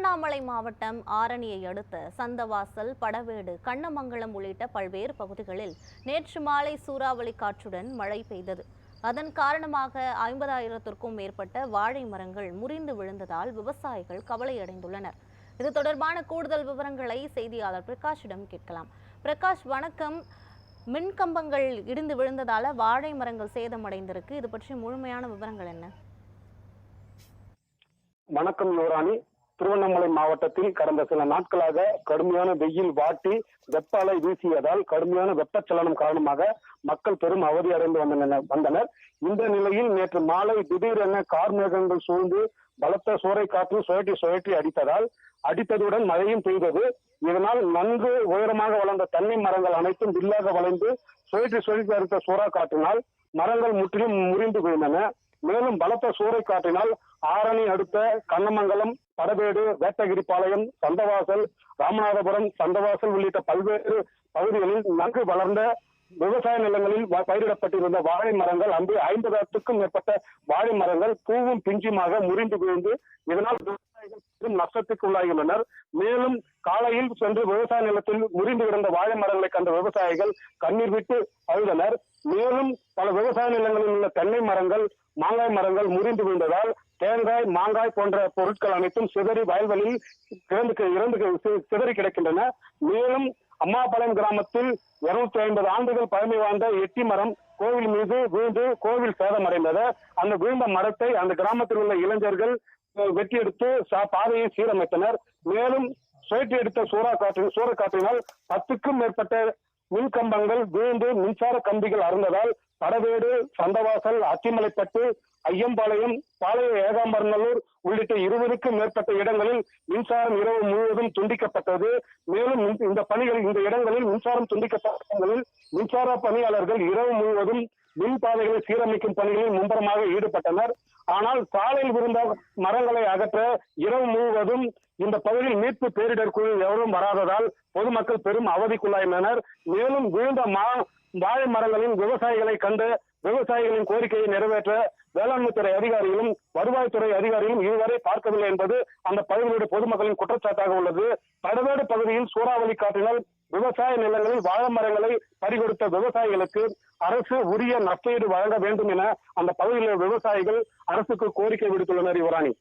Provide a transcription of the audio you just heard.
திருவண்ணாமலை மாவட்டம் ஆரணியை அடுத்த சந்தவாசல் படவேடு கண்ணமங்கலம் உள்ளிட்ட பல்வேறு பகுதிகளில் நேற்று மாலை சூறாவளி காற்றுடன் மழை பெய்தது. அதன் காரணமாக ஐம்பதாயிரத்திற்கும் மேற்பட்ட வாழை மரங்கள் முறிந்து விழுந்ததால் விவசாயிகள் கவலையடைந்துள்ளனர். இது தொடர்பான கூடுதல் விவரங்களை செய்தியாளர் பிரகாஷிடம் கேட்கலாம். பிரகாஷ் வணக்கம். மின் கம்பங்கள் இடிந்து விழுந்ததால வாழை மரங்கள் சேதமடைந்திருக்கு. இது பற்றி முழுமையான விவரங்கள் என்ன? வணக்கம் யுவராணி திருவண்ணாமலை மாவட்டத்தில் கடந்த சில நாட்களாக கடுமையான வெயில் வாட்டி வெப்ப அலை வீசியதால் கடுமையான வெப்பச்சலனம் காரணமாக மக்கள் பெரும் அவதி அடைந்து வந்தனர். இந்த நிலையில் நேற்று மாலை திடீரென கார் மேகங்கள் சூழ்ந்து பலத்த சூறை காற்று சுழற்றி சுழற்றி அடித்ததால் அடித்ததுடன் மழையும் பெய்தது. இதனால் நன்கு உயரமாக வளர்ந்த தென்னை மரங்கள் அனைத்தும் வில்லாக வளைந்து சுழற்றி சுழற்றி அடித்த சூறா காற்றினால் மரங்கள் முற்றிலும் முறிந்து விழுந்தன. மேலும் பலத்த சூறை காற்றினால் ஆரணி அடுத்த கண்ணமங்கலம் படவேடு வேட்டகிரிப்பாளையம் சந்தவாசல் ராமநாதபுரம் சந்தவாசல் உள்ளிட்ட பல்வேறு பகுதிகளில் நன்கு வளர்ந்த விவசாய நிலங்களில் பயிரிடப்பட்டிருந்த வாழை மரங்கள் அங்கு ஐம்பதாயிரத்துக்கும் மேற்பட்ட வாழை மரங்கள் பூவும் பிஞ்சுமாக முறிந்து விழுந்து இதனால் விவசாயிகள் பெரும் நஷ்டத்துக்கு உள்ளாகியுள்ளனர். மேலும் காலையில் சென்று விவசாய நிலத்தில் முறிந்து கிடந்த வாழை மரங்களை கண்ட விவசாயிகள் கண்ணீர் விட்டு அழுதனர். மேலும் பல விவசாய நிலங்களில் உள்ள தென்னை மரங்கள் மாங்காய் மரங்கள் முறிந்து விழுந்ததால் தேங்காய் மாங்காய் போன்ற பொருட்கள் அனைத்தும் சிதறி வயல்வெளியில் இறந்து இறந்து சிதறி கிடக்கின்றன. மேலும் அம்மாபாளையம் கிராமத்தில் இருநூத்தி ஐம்பது ஆண்டுகள் பழமை வாய்ந்த எட்டி மரம் கோவில் மீது விழுந்து கோவில் சேதமடைந்தது அந்த விழுந்த மரத்தை அந்த கிராமத்தில் உள்ள இளைஞர்கள் வெட்டி எடுத்து சா- பாதையை சீரமைத்தனர். மேலும் சுழற்றி எடுத்த சூறா காற்று சூறக்காற்றினால் பத்துக்கும் மேற்பட்ட மின் கம்பங்கள் விழுந்து மின்சார கம்பிகள் அருந்ததால் படவேடு சந்தவாசல் அத்திமலைப்பட்டு ஐயம்பாளையம் பாளைய ஏகாம்பரநல்லூர் உள்ளிட்ட இருபதுக்கும் மேற்பட்ட இடங்களில் மின்சாரம் இரவு முழுவதும் துண்டிக்கப்பட்டது. மேலும் இந்த- இந்த பணிகள் இந்த இடங்களில் மின்சாரம் துண்டிக்கப்பட்ட இடங்களில் மின்சார பணியாளர்கள் இரவு முழுவதும் மின் பாதைகளை சீரமைக்கும் பணிகளில் மும்பரமாக ஈடுபட்டனர். ஆனால் சாலையில் விழுந்த மரங்களை அகற்ற இரவு முழுவதும் இந்த பகுதியில் மீட்பு பேரிடர் குழு எவரும் வராததால் பொதுமக்கள் பெரும் அவதிக்குள்ளாயினர். மேலும் விழுந்த மா வாழை மரங்களின் விவசாயிகளை கண்டு விவசாயிகளின் கோரிக்கையை நிறைவேற்ற வேளாண்மை துறை அதிகாரிகளும் வருவாய்த்துறை அதிகாரிகளும் இதுவரை பார்க்கவில்லை என்பது அந்த பகுதியுடைய பொதுமக்களின் குற்றச்சாட்டாக உள்ளது. படவேடு பகுதியில் சூறாவளி காற்றினால் விவசாய நிலங்களில் வாழை மரங்களை பறிகொடுத்த விவசாயிகளுக்கு அரசு உரிய நஷ்டஈடு வழங்க வேண்டும் என அந்த பகுதியில் விவசாயிகள் அரசுக்கு கோரிக்கை விடுத்துள்ளனர் யுவராணி.